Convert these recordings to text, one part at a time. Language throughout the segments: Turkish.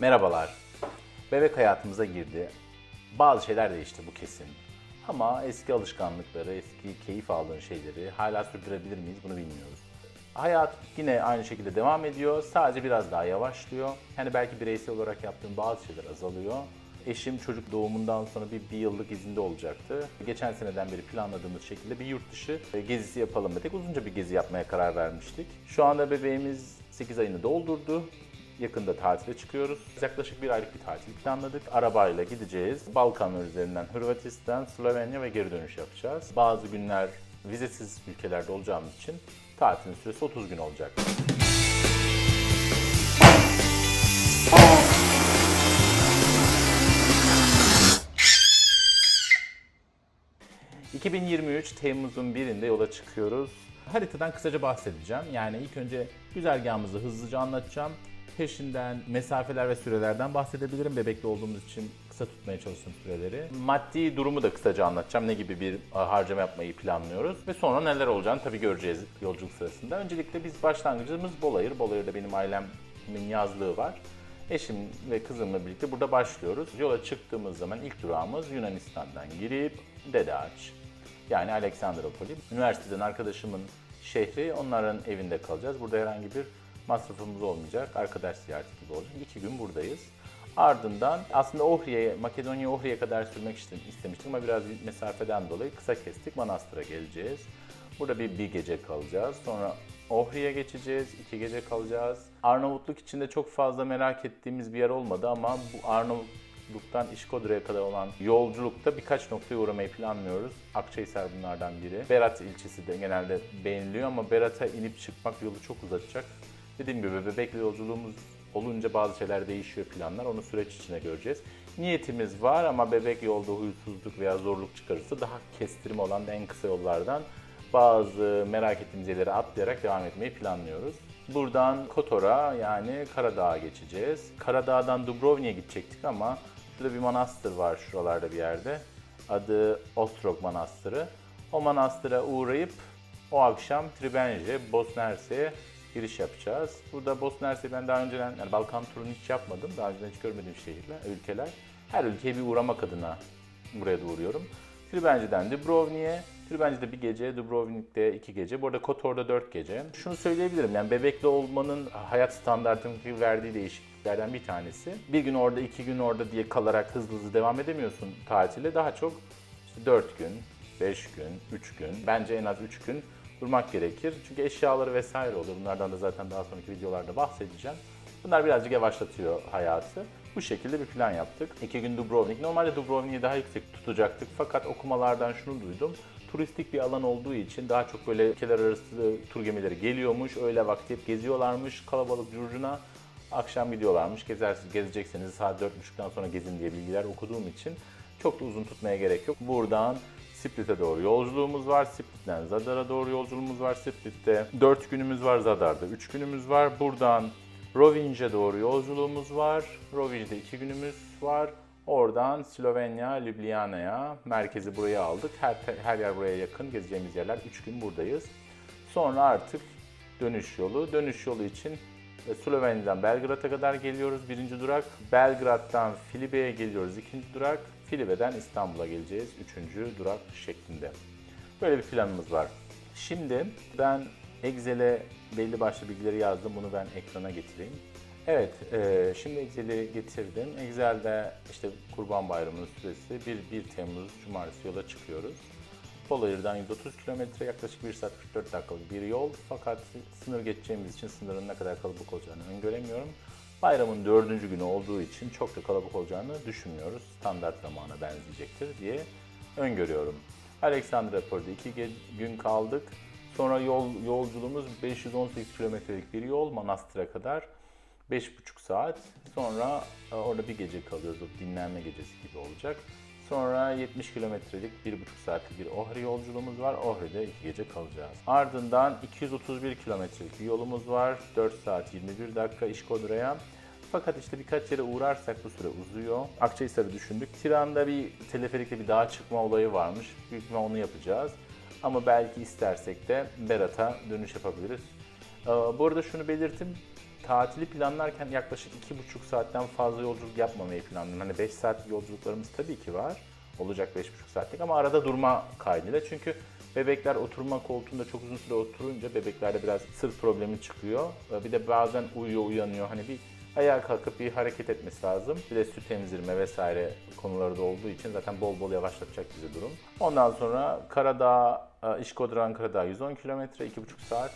Merhabalar. Bebek hayatımıza girdi. Bazı şeyler değişti bu kesin. Ama eski alışkanlıkları, eski keyif aldığın şeyleri hala sürdürebilir miyiz bunu bilmiyoruz. Hayat yine aynı şekilde devam ediyor. Sadece biraz daha yavaşlıyor. Yani belki bireysel olarak yaptığım bazı şeyler azalıyor. Eşim çocuk doğumundan sonra bir, bir yıllık izinde olacaktı. Geçen seneden beri planladığımız şekilde bir yurt dışı e, gezisi yapalım dedik. Uzunca bir gezi yapmaya karar vermiştik. Şu anda bebeğimiz 8 ayını doldurdu. Yakında tatile çıkıyoruz. Yaklaşık bir aylık bir tatil planladık. Arabayla gideceğiz. Balkanlar üzerinden Hırvatistan, Slovenya ve geri dönüş yapacağız. Bazı günler vizesiz ülkelerde olacağımız için tatilin süresi 30 gün olacak. ...2023 Temmuz'un birinde yola çıkıyoruz. Haritadan kısaca bahsedeceğim. Yani ilk önce güzergahımızı hızlıca anlatacağım. Peşinden mesafeler ve sürelerden bahsedebilirim. Bebekli olduğumuz için kısa tutmaya çalıştım süreleri. Maddi durumu da kısaca anlatacağım. Ne gibi bir a, harcama yapmayı planlıyoruz. Ve sonra neler olacağını tabii göreceğiz yolculuk sırasında. Öncelikle biz başlangıcımız Bolayır. Bolayır'da benim ailemin yazlığı var. Eşim ve kızımla birlikte burada başlıyoruz. Yola çıktığımız zaman ilk durağımız Yunanistan'dan girip Dedeağaç. Yani Aleksandropoli. Üniversiteden arkadaşımın şehri, onların evinde kalacağız. Burada herhangi bir masrafımız olmayacak. Arkadaş ziyareti gibi olacak. İki gün buradayız. Ardından aslında Ohri'ye, Makedonya Ohri'ye kadar sürmek istem- istemiştim ama biraz mesafeden dolayı kısa kestik. Manastır'a geleceğiz. Burada bir, bir gece kalacağız. Sonra Ohri'ye geçeceğiz. iki gece kalacağız. Arnavutluk içinde çok fazla merak ettiğimiz bir yer olmadı ama bu Arnavutluk'tan İşkodur'a kadar olan yolculukta birkaç noktaya uğramayı planlıyoruz. Akçahisar bunlardan biri. Berat ilçesi de genelde beğeniliyor ama Berat'a inip çıkmak yolu çok uzatacak. Dediğim gibi bebekle yolculuğumuz olunca bazı şeyler değişiyor planlar. Onu süreç içinde göreceğiz. Niyetimiz var ama bebek yolda huysuzluk veya zorluk çıkarırsa daha kestirme olan en kısa yollardan bazı merak ettiğimiz yerleri atlayarak devam etmeyi planlıyoruz. Buradan Kotor'a yani Karadağ'a geçeceğiz. Karadağ'dan Dubrovnik'e gidecektik ama burada bir manastır var şuralarda bir yerde. Adı Ostrog Manastırı. O manastıra uğrayıp o akşam Tribence, Bosna Hersek'e giriş yapacağız. Burada Bosna Hersek ben daha önceden yani Balkan turunu hiç yapmadım. Daha önceden hiç görmediğim şehirler, ülkeler. Her ülkeye bir uğramak adına buraya da uğruyorum. Tribence'den Dubrovnik'e, Tribence'de bir gece, Dubrovnik'te iki gece. Bu arada Kotor'da dört gece. Şunu söyleyebilirim yani bebekli olmanın hayat standartındaki verdiği değişikliklerden bir tanesi. Bir gün orada, iki gün orada diye kalarak hızlı hızlı devam edemiyorsun tatile. Daha çok işte dört gün, beş gün, üç gün, bence en az üç gün durmak gerekir. Çünkü eşyaları vesaire olur. Bunlardan da zaten daha sonraki videolarda bahsedeceğim. Bunlar birazcık yavaşlatıyor hayatı. Bu şekilde bir plan yaptık. İki gün Dubrovnik. Normalde Dubrovnik'i daha yüksek tutacaktık. Fakat okumalardan şunu duydum. Turistik bir alan olduğu için daha çok böyle ülkeler arası tur gemileri geliyormuş. Öyle vakti hep geziyorlarmış. Kalabalık curcuna. Akşam gidiyorlarmış. Gezersiniz, gezecekseniz saat 4.30'dan sonra gezin diye bilgiler okuduğum için çok da uzun tutmaya gerek yok. Buradan Split'e doğru yolculuğumuz var. Split'ten Zadar'a doğru yolculuğumuz var. Split'te 4 günümüz var. Zadar'da 3 günümüz var. Buradan Rovinj'e doğru yolculuğumuz var. Rovinj'de 2 günümüz var. Oradan Slovenya, Ljubljana'ya, merkezi buraya aldık. Her, her yer buraya yakın. Gezeceğimiz yerler 3 gün buradayız. Sonra artık dönüş yolu. Dönüş yolu için Slovenya'dan Belgrad'a kadar geliyoruz. Birinci durak. Belgrad'dan Filibe'ye geliyoruz. ikinci durak. Filibe'den İstanbul'a geleceğiz. Üçüncü durak şeklinde. Böyle bir planımız var. Şimdi ben Excel'e belli başlı bilgileri yazdım. Bunu ben ekrana getireyim. Evet, e, şimdi Excel'i getirdim. Excel'de işte Kurban Bayramı'nın süresi 1, 1 Temmuz Cumartesi yola çıkıyoruz. Bolayır'dan 130 kilometre yaklaşık 1 saat 44 dakikalık bir yol. Fakat sınır geçeceğimiz için sınırın ne kadar kalabalık olacağını öngöremiyorum. Bayramın dördüncü günü olduğu için çok da kalabalık olacağını düşünmüyoruz. Standart zamana benzeyecektir diye öngörüyorum. Alexandropoli'de iki ge- gün kaldık. Sonra yol yolculuğumuz 518 kilometrelik bir yol Manastır'a kadar. 5,5 saat. Sonra e, orada bir gece kalıyoruz. O dinlenme gecesi gibi olacak. Sonra 70 kilometrelik 1,5 saatlik bir Ohri yolculuğumuz var. Ohri'de 2 gece kalacağız. Ardından 231 kilometrelik bir yolumuz var. 4 saat 21 dakika İşkodura'ya. Fakat işte birkaç yere uğrarsak bu süre uzuyor. Akçahisar'ı düşündük. Tiran'da bir teleferikle bir dağa çıkma olayı varmış. Büyük ihtimal onu yapacağız. Ama belki istersek de Berat'a dönüş yapabiliriz. Ee, Bu arada şunu belirtim. Tatili planlarken yaklaşık iki buçuk saatten fazla yolculuk yapmamayı planlıyorum. Hani 5 saatlik yolculuklarımız tabii ki var. Olacak beş buçuk saatlik ama arada durma kaydıyla. Çünkü bebekler oturma koltuğunda çok uzun süre oturunca bebeklerde biraz sırt problemi çıkıyor. Ee, Bir de bazen uyuyor uyanıyor. Hani bir ayağa kalkıp bir hareket etmesi lazım. Bir de süt emzirme vesaire konuları da olduğu için zaten bol bol yavaşlatacak bizi durum. Ondan sonra Karadağ, e, İşkodur Ankara'da 110 kilometre, 2,5 saat.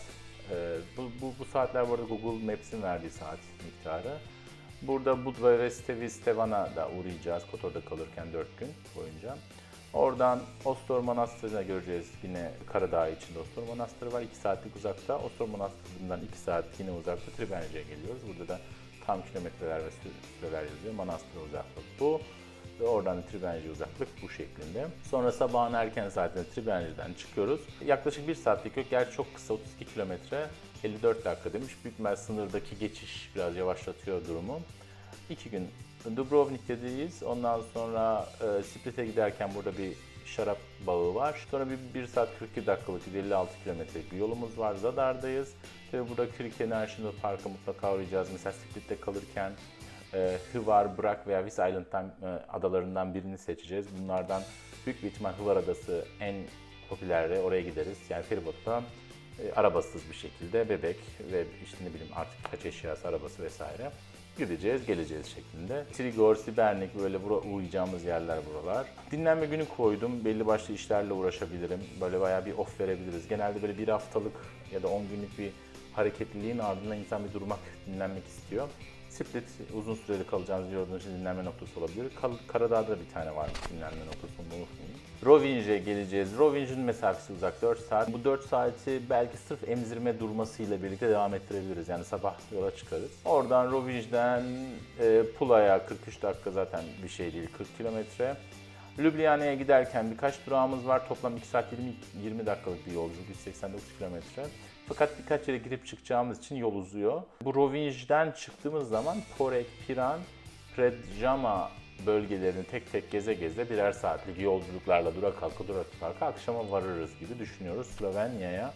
Ee, Bu, bu, bu saatler bu arada Google Maps'in verdiği saat miktarı. Burada Budva ve Stevi Stevan'a da uğrayacağız Kotor'da kalırken 4 gün boyunca. Oradan Ostor Manastırı'na göreceğiz yine Karadağ içinde Ostor Manastırı var 2 saatlik uzakta. Ostor Manastırı'ndan 2 saat yine uzakta Triberne'ye geliyoruz. Burada da tam kilometreler ve süre- süreler yazıyor. Manastır uzaklık bu. Ve oradan Triberne'ye uzaklık bu şeklinde. Sonra sabahın erken saatinde Triberne'den çıkıyoruz. Yaklaşık 1 saatlik yok. Gerçi çok kısa 32 kilometre. 54 dakika demiş. Büyük ihtimal sınırdaki geçiş biraz yavaşlatıyor durumu. İki gün Dubrovnik'teyiz. Ondan sonra e, Split'e giderken burada bir şarap bağı var. Sonra bir 1 saat 42 dakikalık 156 kilometrelik bir yolumuz var. Zadar'dayız. Tabii burada Kirke National Park'a mutlaka uğrayacağız. Mesela Split'te kalırken e, Hvar, Brak veya Vis Island'dan e, adalarından birini seçeceğiz. Bunlardan büyük bir ihtimal Hvar Adası en popüleri. Oraya gideriz. Yani feribotla e, arabasız bir şekilde bebek ve işte ne bileyim artık kaç eşyası arabası vesaire gideceğiz geleceğiz şeklinde. Trigor, Sibernik böyle bura, uğrayacağımız yerler buralar. Dinlenme günü koydum. Belli başlı işlerle uğraşabilirim. Böyle bayağı bir off verebiliriz. Genelde böyle bir haftalık ya da 10 günlük bir hareketliliğin ardından insan bir durmak, dinlenmek istiyor. Split uzun süreli kalacağınız yolun için dinlenme noktası olabilir. Kal- Karadağ'da bir tane var dinlenme noktası onu unutmayın. Rovinj'e geleceğiz. Rovinj'in mesafesi uzak 4 saat. Bu 4 saati belki sırf emzirme durmasıyla birlikte devam ettirebiliriz. Yani sabah yola çıkarız. Oradan Rovinj'den e, Pula'ya 43 dakika zaten bir şey değil 40 kilometre. Ljubljana'ya giderken birkaç durağımız var. Toplam 2 saat 20, 20 dakikalık bir yolculuk. 189 kilometre. Fakat birkaç yere girip çıkacağımız için yol uzuyor. Bu Rovinj'den çıktığımız zaman Porek, Piran, Predjama bölgelerini tek tek geze geze birer saatlik yolculuklarla durak kalka durak kalka akşama varırız gibi düşünüyoruz Slovenya'ya.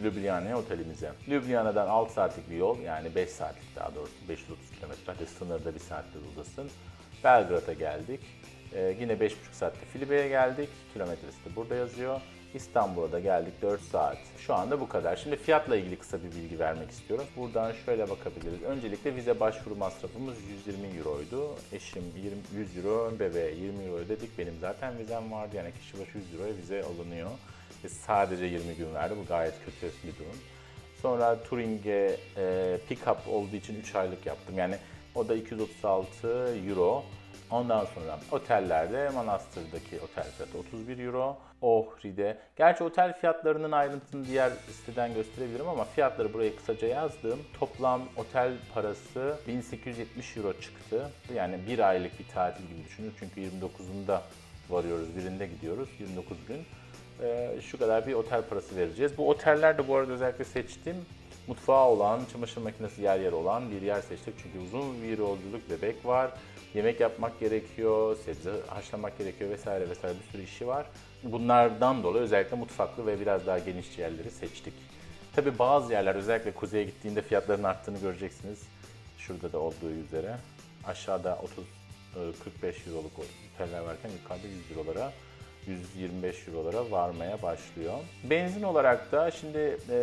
Ljubljana'ya otelimize. Ljubljana'dan 6 saatlik bir yol yani 5 saatlik daha doğrusu 530 kilometre hadi sınırda bir saatte uzasın. Belgrad'a geldik. Ee, yine 5,5 saatte Filibe'ye geldik. Kilometresi de burada yazıyor. İstanbul'a da geldik 4 saat. Şu anda bu kadar. Şimdi fiyatla ilgili kısa bir bilgi vermek istiyorum. Buradan şöyle bakabiliriz. Öncelikle vize başvuru masrafımız 120 euroydu. Eşim 20, 100 euro, bebeğe 20 euro ödedik. Benim zaten vizem vardı. Yani kişi başı 100 euroya vize alınıyor. Ve sadece 20 gün verdi. Bu gayet kötü bir durum. Sonra Turing'e e, pick-up olduğu için 3 aylık yaptım. Yani o da 236 euro. Ondan sonra otellerde Manastır'daki otel fiyatı 31 euro. Ohri'de. Gerçi otel fiyatlarının ayrıntısını diğer siteden gösterebilirim ama fiyatları buraya kısaca yazdım. Toplam otel parası 1870 euro çıktı. Yani bir aylık bir tatil gibi düşünün. Çünkü 29'unda varıyoruz, birinde gidiyoruz. 29 gün. Ee, şu kadar bir otel parası vereceğiz. Bu otellerde bu arada özellikle seçtim. Mutfağı olan, çamaşır makinesi yer yer olan bir yer seçtik. Çünkü uzun bir yolculuk, bebek var. Yemek yapmak gerekiyor, sebze haşlamak gerekiyor vesaire vesaire bir sürü işi var. Bunlardan dolayı özellikle mutfaklı ve biraz daha geniş yerleri seçtik. Tabi bazı yerler özellikle kuzeye gittiğinde fiyatların arttığını göreceksiniz. Şurada da olduğu üzere. Aşağıda 30 e, 45 euroluk oteller varken yukarıda 100 eurolara 125 eurolara varmaya başlıyor. Benzin olarak da şimdi e,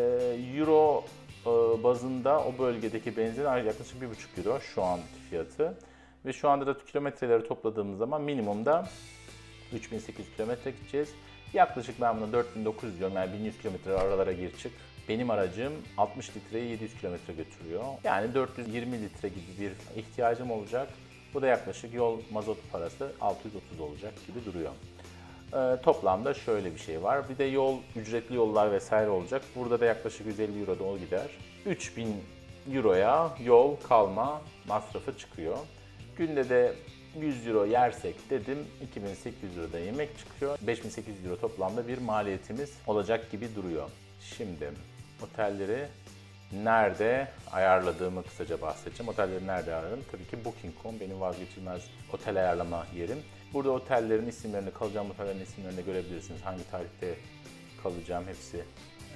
euro e, bazında o bölgedeki benzin yaklaşık 1,5 euro şu anki fiyatı. Ve şu anda da kilometreleri topladığımız zaman minimumda 3800 kilometre gideceğiz. Yaklaşık ben buna 4900 diyorum yani 1100 kilometre aralara gir çık. Benim aracım 60 litreyi 700 kilometre götürüyor. Yani 420 litre gibi bir ihtiyacım olacak. Bu da yaklaşık yol mazot parası 630 olacak gibi duruyor. Ee, toplamda şöyle bir şey var. Bir de yol, ücretli yollar vesaire olacak. Burada da yaklaşık 150 euro da o gider. 3000 euroya yol kalma masrafı çıkıyor. Günde de 100 euro yersek dedim 2800 euro da yemek çıkıyor. 5800 euro toplamda bir maliyetimiz olacak gibi duruyor. Şimdi otelleri nerede ayarladığımı kısaca bahsedeceğim. Otelleri nerede ayarladım? Tabii ki Booking.com benim vazgeçilmez otel ayarlama yerim. Burada otellerin isimlerini, kalacağım otellerin isimlerini görebilirsiniz. Hangi tarihte kalacağım hepsi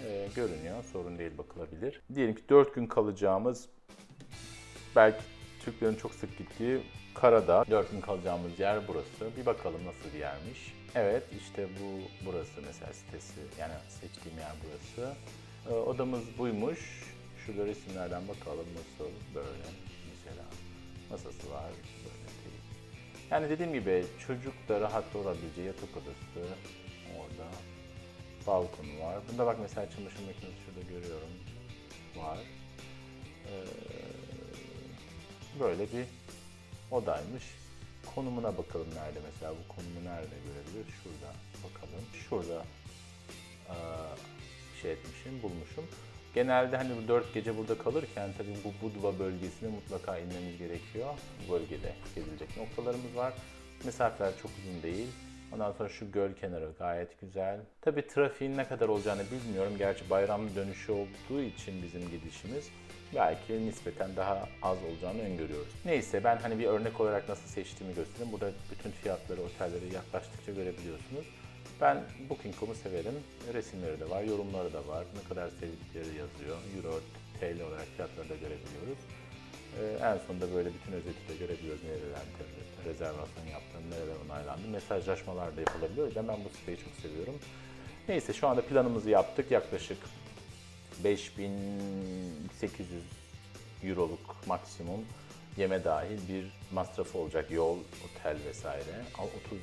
e, görünüyor. Sorun değil bakılabilir. Diyelim ki 4 gün kalacağımız belki Türklerin çok sık gittiği Karadağ. 4 gün kalacağımız yer burası. Bir bakalım nasıl bir yermiş. Evet işte bu burası mesela sitesi. Yani seçtiğim yer burası. Ee, odamız buymuş. Şurada resimlerden bakalım nasıl böyle mesela. Masası var böyle değil. Yani dediğim gibi çocuk da rahat olabileceği yatak odası orada. Balkonu var. Bunda bak mesela çamaşır makinesi şurada görüyorum. Var. Ee, böyle bir odaymış. Konumuna bakalım nerede mesela bu konumu nerede görebiliriz? Şurada bakalım. Şurada şey etmişim, bulmuşum. Genelde hani bu 4 gece burada kalırken tabii bu Budva bölgesine mutlaka inmemiz gerekiyor. Bu bölgede gezilecek noktalarımız var. Mesafeler çok uzun değil. Ondan sonra şu göl kenarı gayet güzel. Tabii trafiğin ne kadar olacağını bilmiyorum. Gerçi bayram dönüşü olduğu için bizim gidişimiz belki nispeten daha az olacağını öngörüyoruz. Neyse ben hani bir örnek olarak nasıl seçtiğimi göstereyim. Burada bütün fiyatları, otelleri yaklaştıkça görebiliyorsunuz. Ben Booking.com'u severim. Resimleri de var, yorumları da var. Ne kadar sevdikleri yazıyor. Euro, TL olarak fiyatları da görebiliyoruz. Ee, en sonunda böyle bütün özeti de görebiliyoruz. Nereler rezervasyon yaptığını, nereler onaylandı. Mesajlaşmalar da yapılabiliyor. Ben bu siteyi çok seviyorum. Neyse şu anda planımızı yaptık. Yaklaşık 5800 euroluk maksimum yeme dahil bir masrafı olacak. Yol, otel vesaire. Al- 30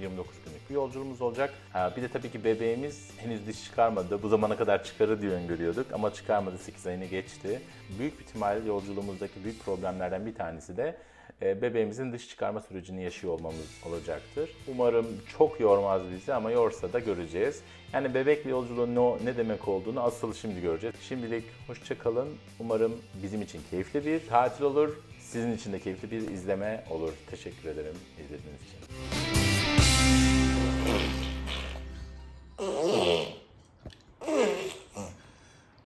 29 günlük bir yolculuğumuz olacak. Ha, bir de tabii ki bebeğimiz henüz diş çıkarmadı. Bu zamana kadar çıkarır diye öngörüyorduk ama çıkarmadı 8 ayını geçti. Büyük bir ihtimalle yolculuğumuzdaki büyük problemlerden bir tanesi de e, bebeğimizin dış çıkarma sürecini yaşıyor olmamız olacaktır. Umarım çok yormaz bizi ama yorsa da göreceğiz. Yani bebekle yolculuğun ne, ne demek olduğunu asıl şimdi göreceğiz. Şimdilik hoşçakalın. Umarım bizim için keyifli bir tatil olur. Sizin için de keyifli bir izleme olur. Teşekkür ederim izlediğiniz için.